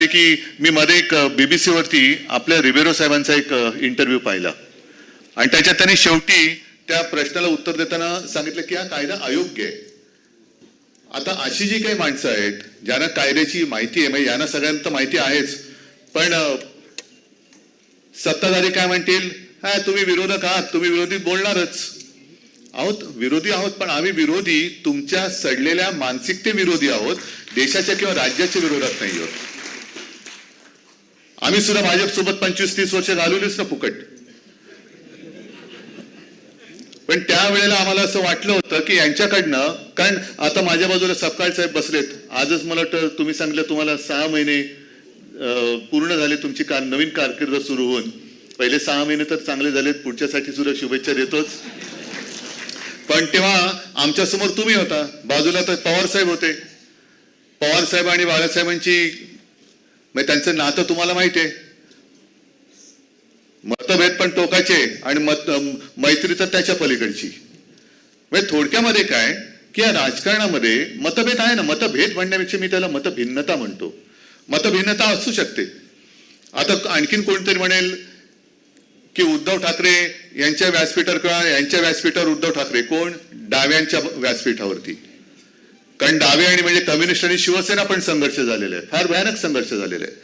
की मी मध्ये एक बीबीसी वरती आपल्या रिबेरो साहेबांचा एक इंटरव्ह्यू पाहिला. आणि त्याच्यात त्यांनी शेवटी त्या प्रश्नाला उत्तर देताना सांगितलं की हा कायदा अयोग्य आहे. आता अशी जी काही माणसं आहेत ज्यांना कायद्याची माहिती आहे म्हणजे यांना सगळ्यांना तर माहिती आहेच पण सत्ताधारी काय म्हणतील? हा तुम्ही विरोधक आहात तुम्ही विरोधी बोलणारच. आहोत विरोधी आहोत पण आम्ही विरोधी तुमच्या सडलेल्या मानसिकते विरोधी आहोत देशाच्या किंवा राज्याच्या विरोधात नाही आहोत. आम्ही सुद्धा भाजपसोबत पंचवीस तीस वर्ष घालवलीच ना फुकट. पण त्यावेळेला आम्हाला असं वाटलं होतं की यांच्याकडनं कारण आता माझ्या बाजूला सपकाळ साहेब बसलेत. आजच मला वाटतं तुम्ही सांगितलं तुम्हाला सहा महिने पूर्ण झाले तुमची कार नवीन कारकीर्द सुरू होऊन. पहिले सहा महिने तर चांगले झालेत पुढच्यासाठी सुद्धा शुभेच्छा देतोच. पण तेव्हा आमच्यासमोर तुम्ही होता. बाजूला तर पवार साहेब होते. पवार साहेब आणि बाळासाहेबांची म्हणजे त्यांचं नातं तुम्हाला माहिती आहे. मतभेद पण टोकाचे आणि मत मैत्री तर त्याच्या पलीकडची. म्हणजे थोडक्यामध्ये काय की या राजकारणामध्ये मतभेद आहे ना मतभेद म्हणण्यापेक्षा मी त्याला मतभिन्नता म्हणतो. मतभिन्नता असू शकते. आता आणखीन कोणतरी म्हणेल की उद्धव ठाकरे यांच्या व्यासपीठावर किंवा यांच्या व्यासपीठावर उद्धव ठाकरे कोण? डाव्यांच्या व्यासपीठावरती. कारण डावे आणि म्हणजे कम्युनिस्ट आणि शिवसेना पण संघर्ष झालेले आहेत. फार भयानक संघर्ष झालेले आहेत.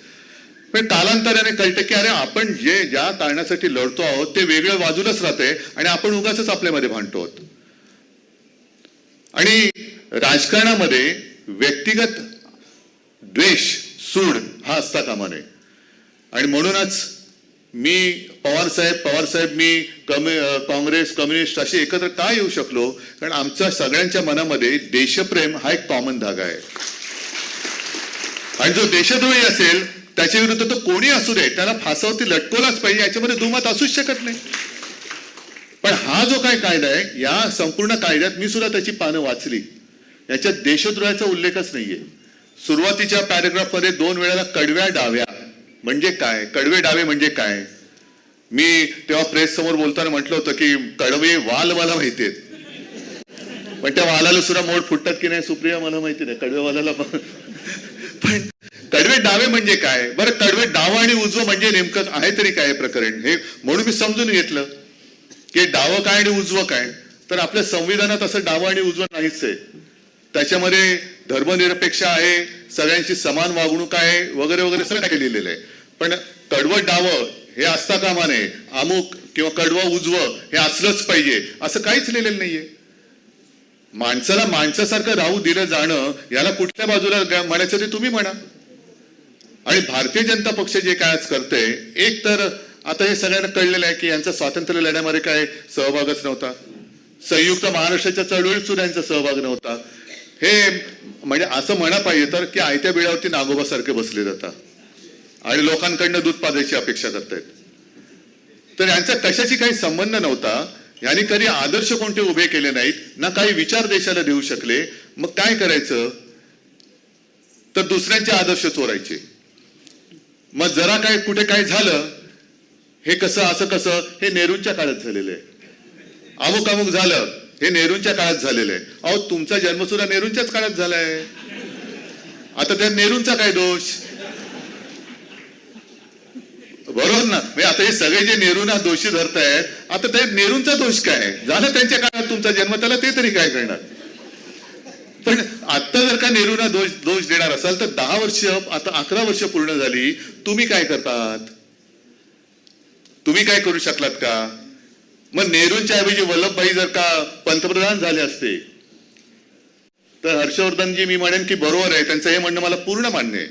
पण कालांतराने कळतं की अरे आपण जे ज्या कारणासाठी लढतो आहोत ते वेगळ्या बाजूलाच राहते आणि आपण उगाच आपल्यामध्ये भांडतो आहोत. आणि राजकारणामध्ये व्यक्तिगत द्वेष सूड हा असता कामा नये. आणि म्हणूनच मी पवार साहेब पवार साहेब मी कम्यु काँग्रेस कम्युनिस्ट असे एकत्र का येऊ शकलो? कारण आमच्या सगळ्यांच्या मनामध्ये देशप्रेम हा एक कॉमन धागा आहे. आणि जो देशद्रोही असेल त्याच्या विरुद्ध तो कोणी असू दे त्याला फासावरती लटकवलाच पाहिजे याच्यामध्ये दुमत असूच शकत नाही. पण हा जो काय कायदा आहे या संपूर्ण कायद्यात मी सुद्धा त्याची पानं वाचली. याच्यात देशद्रोहाचा उल्लेखच नाहीये. सुरुवातीच्या पॅरेग्राफमध्ये दोन वेळेला कडव्या डाव्या. म्हणजे काय? कडवे डावे म्हणजे काय? मी तेव्हा प्रेस समोर बोलताना म्हटलं होतं की कडवे वाल मला माहिती आहेत. पण त्या वालाला सुद्धा मोड फुटतात की नाही सुप्रिया मला माहिती नाही. कडवे वालाला पण कडवे डावे म्हणजे काय? बरं कडवे डावा आणि उजवं म्हणजे नेमकं आहे तरी काय प्रकरण? हे म्हणून मी समजून घेतलं की डावं काय आणि उजवं काय? तर आपल्या संविधानात असं डावं आणि उजवं नाहीच आहे. त्याच्यामध्ये धर्मनिरपेक्ष आहे सगळ्यांची समान वागणूक आहे वगैरे वगैरे सगळं काय लिहिलेलं आहे. पण कडवं डावं हे असता कामा नये अमुक किंवा कडवं उजवं हे असलंच पाहिजे असं काहीच लिहिलेलं नाहीये. माणसाला माणसासारखं राहू दिलं जाणं याला कुठल्या बाजूला म्हणायचं ते तुम्ही म्हणा. आणि भारतीय जनता पक्ष जे काय आज करते एक तर आता हे सगळ्यांना कळलेलं आहे की यांचा स्वातंत्र्य लढ्यामध्ये काय सहभागच नव्हता. संयुक्त महाराष्ट्राच्या चळवळीत सुद्धा यांचा सहभाग नव्हता. हे म्हणजे असं म्हणा पाहिजे तर की आयत्या बिळावरती नागोबासारखे बसले जातात. आणि लोकांकडनं दूध पाजायची अपेक्षा करतायत. तर यांचा कशाशी काही संबंध नव्हता यांनी कधी आदर्श कोणते उभे केले नाहीत ना काही विचार देशाला देऊ शकले मग काय करायचं? तर दुसऱ्यांचे आदर्श चोरायचे. मग जरा काय कुठे काय झालं हे कसं असं कसं हे नेहरूंच्या काळात झालेलं आहे. अमुक अमुक झालं हे नेहरूंच्या काळात झालेलं आहे. अहो तुमचा जन्म सुद्धा नेहरूंच्याच काळात झालाय. आता त्या नेहरूंचा काय दोष? बरोबर ना म्हणजे आता हे सगळे जे नेहरूंना दोषी धरतायत आता ते नेहरूंचा दोष काय? झालं त्यांच्या काळात तुमचा जन्म त्याला ते तरी काय करणार? पण आता जर का नेहरूंना दोष दोष देणार असाल तर दहा वर्ष आता अकरा वर्ष पूर्ण झाली तुम्ही काय करतात? तुम्ही काय करू शकलात का? मग नेहरूंच्या ऐवजी वल्लभभाई जर का पंतप्रधान झाले असते तर हर्षवर्धनजी मी म्हणेन की बरोबर आहे त्यांचं हे म्हणणं मला पूर्ण मान्य आहे.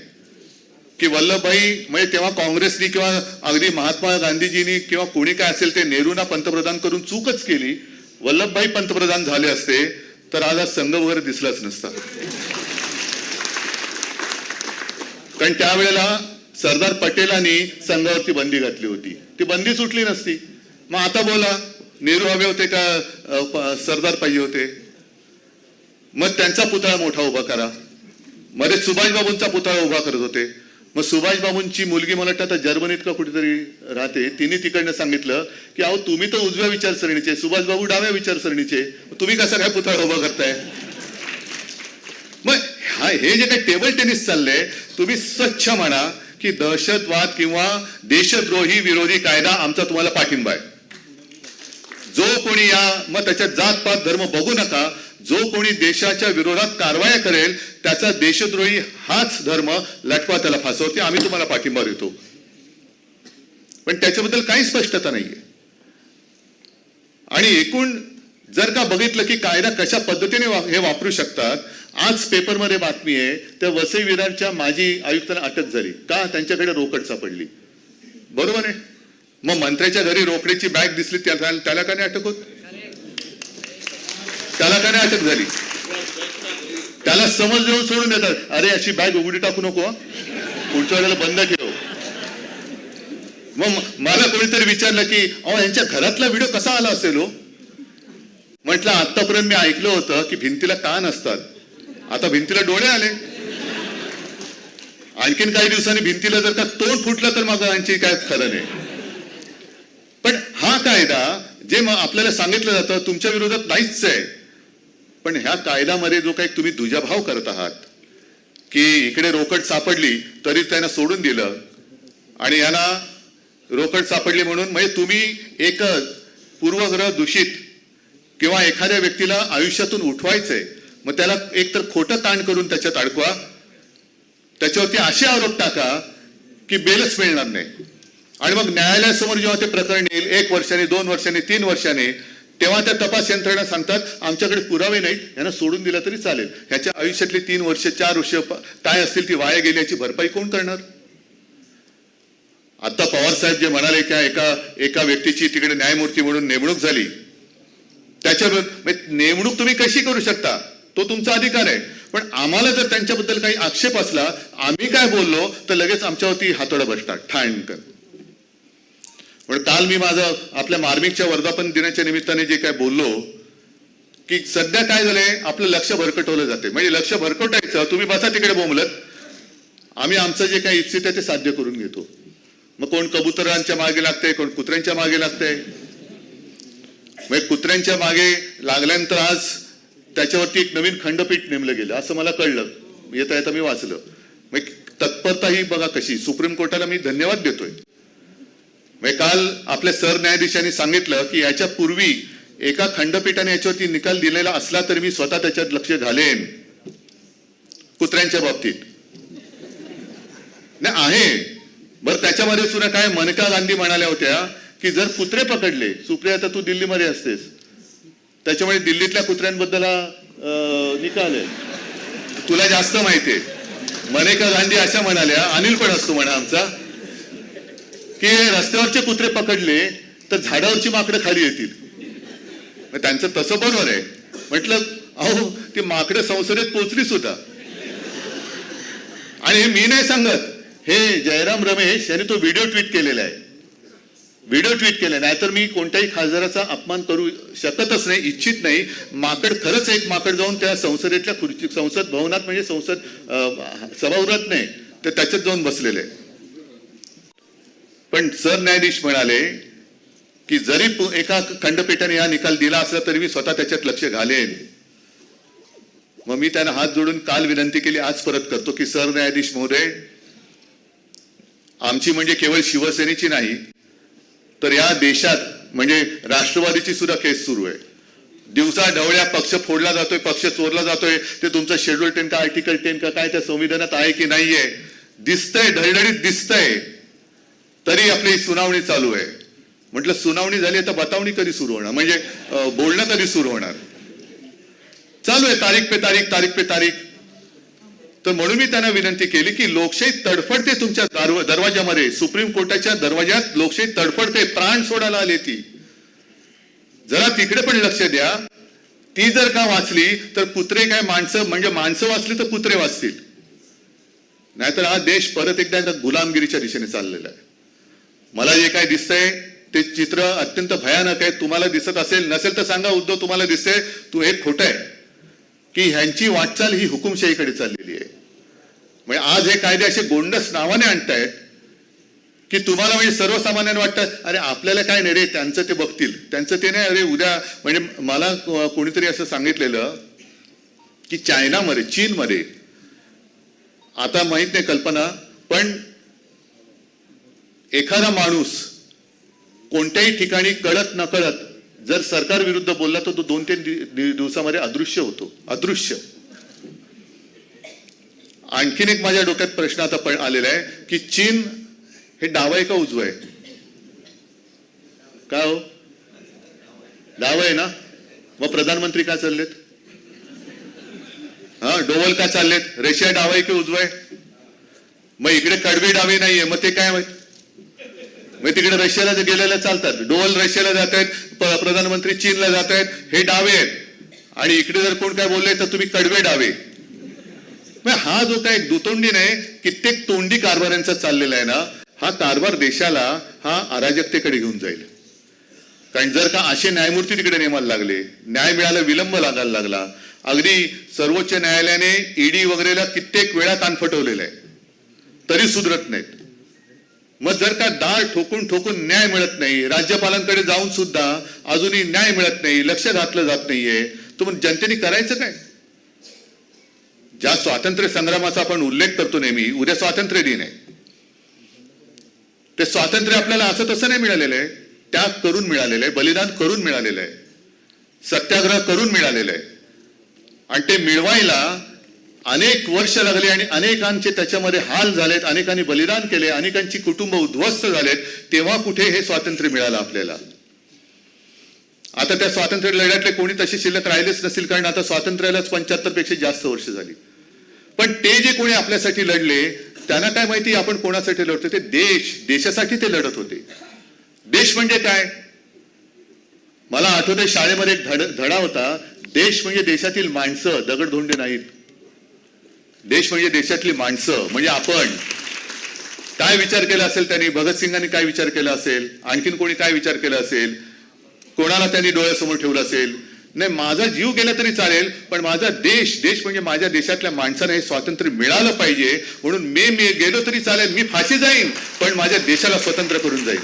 की वल्लभभाई म्हणजे तेव्हा काँग्रेसनी किंवा अगदी महात्मा गांधीजींनी किंवा कोणी काय असेल ते नेहरूंना पंतप्रधान करून चूकच केली. वल्लभभाई पंतप्रधान झाले असते तर आज संघ वगैरे दिसलाच नसता. कारण त्यावेळेला सरदार पटेलांनी संघावरती बंदी घातली होती. ती बंदी सुटली नसती. मग आता बोला नेहरू हवे होते का सरदार पाहिजे होते? मग त्यांचा पुतळा मोठा उभा करा. मध्ये सुभाषबाबूंचा पुतळा उभा करत होते. मग सुभाषबाबूंची मुलगी मला वाटतं आता जर्मनीत का कुठेतरी राहते तिने तिकडनं सांगितलं की अहो तुम्ही तर उजव्या विचारसरणीचे सुभाषबाबू डाव्या विचारसरणीचे तुम्ही कसा काय पुतळा उभा करताय? मग हा हे जे काही टेबल टेनिस चाललंय तुम्ही स्वच्छ म्हणा की दहशतवाद किंवा देशद्रोही विरोधी कायदा आमचा तुम्हाला पाठिंबा आहे. जो कोणी या मग त्याच्यात जात पात धर्म बघू नका जो कोणी देशाच्या विरोधात कारवाया करेल त्याचा देशद्रोही हाच धर्म लटवा त्याला फासवते आम्ही तुम्हाला पाठिंबा देतो. पण त्याच्याबद्दल काही स्पष्टता नाहीये. आणि एकूण जर का बघितलं की कायदा कशा पद्धतीने वा- हे वापरू शकतात आज पेपरमध्ये बातमी आहे त्या वसई विरारच्या माजी आयुक्तांना अटक झाली. का? त्यांच्याकडे रोकड सापडली. बरोबर आहे. मग मंत्र्याच्या घरी रोकडीची बॅग दिसली त्याला त्याला का नाही अटक होत? त्याला का नाही अटक झाली. त्याला समज देऊन सोडून देतात. अरे अशी बॅग उघडी टाकू नको पुढच्या वेळेला बंद ठेव मग मला कोणीतरी विचारलं की अहो यांच्या घरातला व्हिडिओ कसा आला असेल हो? म्हटलं आतापर्यंत मी ऐकलं होतं की भिंतीला कान असतात. आता भिंतीला डोळे आले. आणखीन काही दिवसांनी भिंतीला जर का तोंड फुटलं तर मग आणखी काय खरं नाही. पण हा कायदा जे मग आपल्याला सांगितलं जातं तुमच्या विरोधात नाहीच आहे. पण ह्या कायद्यामध्ये जो काही तुम्ही दुजाभाव करत आहात की इकडे रोकड सापडली तरी त्यांना सोडून दिलं. आणि यांना रोकड सापडली म्हणून म्हणजे तुम्ही एक पूर्वग्रह दूषित किंवा एखाद्या व्यक्तीला आयुष्यातून उठवायचंय मग त्याला एक तर खोटं ताण करून त्याच्यात अडकवा. त्याच्यावरती असे आरोप टाका की बेलच मिळणार नाही. आणि मग न्यायालयासमोर जेव्हा ते प्रकरण येईल एक वर्षाने दोन वर्षाने तीन वर्षाने तेव्हा त्या तपास यंत्रणा सांगतात आमच्याकडे पुरावे नाहीत यांना सोडून दिलं तरी चालेल. ह्याच्या आयुष्यातली तीन वर्ष चार वर्ष काय असतील ती वाया गेल्याची भरपाई कोण करणार? आता पवार साहेब जे म्हणाले की एका एका व्यक्तीची तिकडे न्यायमूर्ती म्हणून नेमणूक झाली त्याच्यावर म्हणजे नेमणूक तुम्ही कशी करू शकता? तो तुमचा अधिकार आहे. पण आम्हाला जर त्यांच्याबद्दल काही आक्षेप असला आम्ही काय बोललो तर लगेच आमच्यावरती हातोडा बसतात. ठाणकर. पण काल मी माझं आपल्या मार्मिकच्या वर्धापन दिनाच्या निमित्ताने जे काय बोललो की सध्या काय झालंय आपलं लक्ष भरकटवलं जाते. म्हणजे लक्ष भरकटायचं तुम्ही बसा तिकडे बोंबलत आम्ही आमचं जे काही इच्छित आहे ते साध्य करून घेतो. मग कोण कबुतरांच्या मागे लागतंय कोण कुत्र्यांच्या मागे लागतंय? म्हणजे कुत्र्यांच्या मागे लागल्यानंतर आज त्याच्यावरती एक नवीन खंडपीठ नेमलं गेलं असं मला कळलं. येता येता मी वाचलं. मग तत्परता ही बघा कशी. सुप्रीम कोर्टाला मी धन्यवाद देतोय. म्हणजे काल आपल्या सरन्यायाधीशांनी सांगितलं की याच्या पूर्वी एका खंडपीठाने याच्यावरती निकाल दिलेला असला तरी मी स्वतः त्याच्यात लक्ष घालेन. कुत्र्यांच्या बाबतीत. नाही आहे. बरं त्याच्यामध्ये सुद्धा काय मनका गांधी म्हणाल्या होत्या की जर कुत्रे पकडले सुप्रिया आता तू दिल्लीमध्ये असतेस. त्याच्यामुळे दिल्लीतल्या कुत्र्यांबद्दल निकाल आहे. तुला जास्त माहिती आहे. मनेका गांधी अशा म्हणाल्या अनिल पण असतो म्हणा आमचा की रस्त्यावरचे कुत्रे पकडले तर झाडावरची माकडं खाली येतील. त्यांचं तसं बरोबर आहे. म्हटलं अहो ती माकडं संसदेत पोचली सुद्धा. आणि हे मी नाही सांगत. हे जयराम रमेश यांनी तो व्हिडिओ ट्विट केलेला आहे. व्हिडिओ ट्विट केला नाहीतर मी कोणत्याही खासदाराचा अपमान करू शकतच नाही इच्छित नाही. माकड खरंच एक माकड जाऊन त्या संसदेतल्या खुर्ची संसद भवनात म्हणजे संसद सभागृहात नाही तर त्याच्यात जाऊन बसलेले. आहे. पण सरन्यायाधीश म्हणाले की जरी एका खंडपीठाने हा निकाल दिला असला तरी मी स्वतः त्याच्यात लक्ष घालेन. मग मी त्यांना हात जोडून काल विनंती केली आज परत करतो की सरन्यायाधीश महोदय आमची म्हणजे केवळ शिवसेनेची नाही तर या देशात म्हणजे राष्ट्रवादीची सुद्धा केस सुरू आहे. दिवसा ढवळ्या पक्ष फोडला जातोय पक्ष चोरला जातोय ते तुमचं शेड्यूल टेन का आर्टिकल टेन का काय त्या संविधानात आहे की नाहीये? दिसतंय ढळढळीत दिसतंय. तरी आपली सुनावणी चालू आहे. म्हटलं सुनावणी झाली तर बतावणी कधी सुरू होणार? म्हणजे बोलणं कधी सुरू होणार? चालू आहे तारीख पे तारीख तारीख पे तारीख. तर म्हणून मी त्यांना विनंती केली की लोकशाही तडफडते तुमच्या दरवाजामध्ये सुप्रीम कोर्टाच्या दरवाजात लोकशाही तडफडते प्राण सोडायला आले ती. जरा तिकडे पण लक्ष द्या. ती जर का वाचली तर कुत्रे काय माणसं म्हणजे माणसं वाचली तर कुत्रे वाचतील. नाहीतर हा देश परत एकदा गुलामगिरीच्या दिशेने चाललेला आहे. मला जे काय दिसतंय ते चित्र अत्यंत भयानक आहे. तुम्हाला दिसत असेल नसेल तर सांगा उद्धव तुम्हाला दिसतंय तू हे खोटं आहे. की ह्यांची वाटचाल ही हुकुमशाहीकडे चाललेली आहे. म्हणजे आज हे कायदे असे गोंडस नावाने आणतायत की तुम्हाला म्हणजे सर्वसामान्यांना वाटतं अरे आपल्याला काय नाही रे त्यांचं ते बघतील. त्यांचं ते नाही अरे उद्या म्हणजे मला कोणीतरी असं सांगितलेलं की चायनामध्ये चीनमध्ये आता माहीत नाही कल्पना पण एखादा माणूस कोणत्याही ठिकाणी कळत नकळत जर सरकार विरुद्ध बोलला तर तो दोन तीन दिवसामध्ये अदृश्य होतो. अदृश्य. आणखीन एक माझ्या डोक्यात प्रश्न आता पण आलेला आहे की चीन हे डाव आहे का उजव आहे? काय हो? डाव आहे ना? मग प्रधानमंत्री का चाललेत? हा डोवल का चाललेत? रशिया डाव आहे की उजव आहे? मग इकडे कडवे डावे नाहीये मग ते काय माहिती? मग तिकडे रशियाला जे गेलेले चालतात. डोवल रशियाला जात आहेत प्रधानमंत्री चीनला जात आहेत हे डावे आहेत. आणि इकडे जर कोण काय बोलले तर तुम्ही कडवे डावे. मग हा जो काय दुतोंडी नाही कित्येक तोंडी कारभारांचा चाललेला आहे ना हा कारभार देशाला हा अराजकतेकडे घेऊन जाईल. कारण जर का असे न्यायमूर्ती तिकडे नेमायला लागले न्याय मिळायला विलंब लागायला लागला अगदी सर्वोच्च न्यायालयाने ईडी वगैरेला कित्येक वेळा कान फटवलेला आहे. तरी सुधरत नाहीत. मग जर का दाळ ठोकून ठोकून न्याय मिळत नाही राज्यपालांकडे जाऊन सुद्धा अजूनही न्याय मिळत नाही लक्ष घातलं जात नाहीये तर मग जनतेने करायचं काय? ज्या स्वातंत्र्य संग्रामाचा आपण उल्लेख करतो नेहमी उद्या स्वातंत्र्य दिन आहे. ते स्वातंत्र्य आपल्याला असं तसं नाही मिळालेलं आहे. त्याग करून मिळालेलं आहे बलिदान करून मिळालेलं आहे. सत्याग्रह करून मिळालेलं आहे. आणि ते मिळवायला अनेक वर्ष लागले आणि अनेकांचे त्याच्यामध्ये हाल झालेत अनेकांनी बलिदान केले अनेकांची कुटुंब उद्ध्वस्त झालेत तेव्हा कुठे हे स्वातंत्र्य मिळालं आपल्याला? आता त्या स्वातंत्र्य लढ्यातले कोणी तसे शिल्लक राहिलेच नसतील कारण आता स्वातंत्र्यालाच पंच्याहत्तरपेक्षा जास्त वर्ष झाली. पण ते जे कोणी आपल्यासाठी लढले त्यांना काय माहिती आपण कोणासाठी लढतो? ते देश देशासाठी ते लढत होते. देश म्हणजे काय? मला आठवते शाळेमध्ये एक धड धडा होता देश म्हणजे देशातील माणसं दगडधोंडे नाहीत. देश म्हणजे देशातली माणसं म्हणजे आपण. काय विचार केला असेल त्यांनी? भगतसिंगांनी काय विचार केला असेल? आणखीन कोणी काय विचार केला असेल? कोणाला त्यांनी डोळ्यासमोर ठेवलं असेल? नाही माझा जीव गेला तरी चालेल पण माझा देश देश म्हणजे माझ्या देशातल्या माणसाने हे स्वातंत्र्य मिळालं पाहिजे. म्हणून मी मी गेलो तरी चालेल मी फाशी जाईन पण माझ्या देशाला स्वतंत्र करून जाईल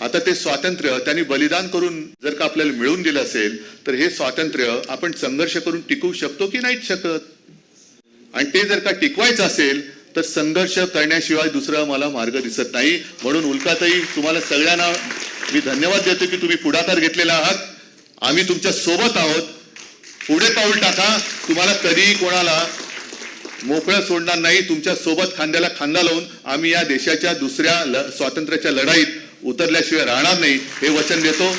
आता ते स्वातंत्र्य त्यांनी बलिदान करून जर का आपल्याला मिळवून दिलं असेल तर हे स्वातंत्र्य आपण संघर्ष करून टिकवू शकतो की नाहीच शकत? आणि ते जर का टिकवायचं असेल तर संघर्ष करण्याशिवाय दुसरा मला मार्ग दिसत नाही. म्हणून उल्काताई तुम्हाला सगळ्यांना मी धन्यवाद देतो की तुम्ही पुढाकार घेतलेला आहात. आम्ही तुमच्यासोबत आहोत. पुढे पाऊल टाका. तुम्हाला कधीही कोणाला मोकळं सोडणार नाही. तुमच्यासोबत खांद्याला खांदा लावून आम्ही या देशाच्या दुसऱ्या ल- स्वातंत्र्याच्या लढाईत उतरल्याशिवाय राहणार नाही. हे वचन देतो.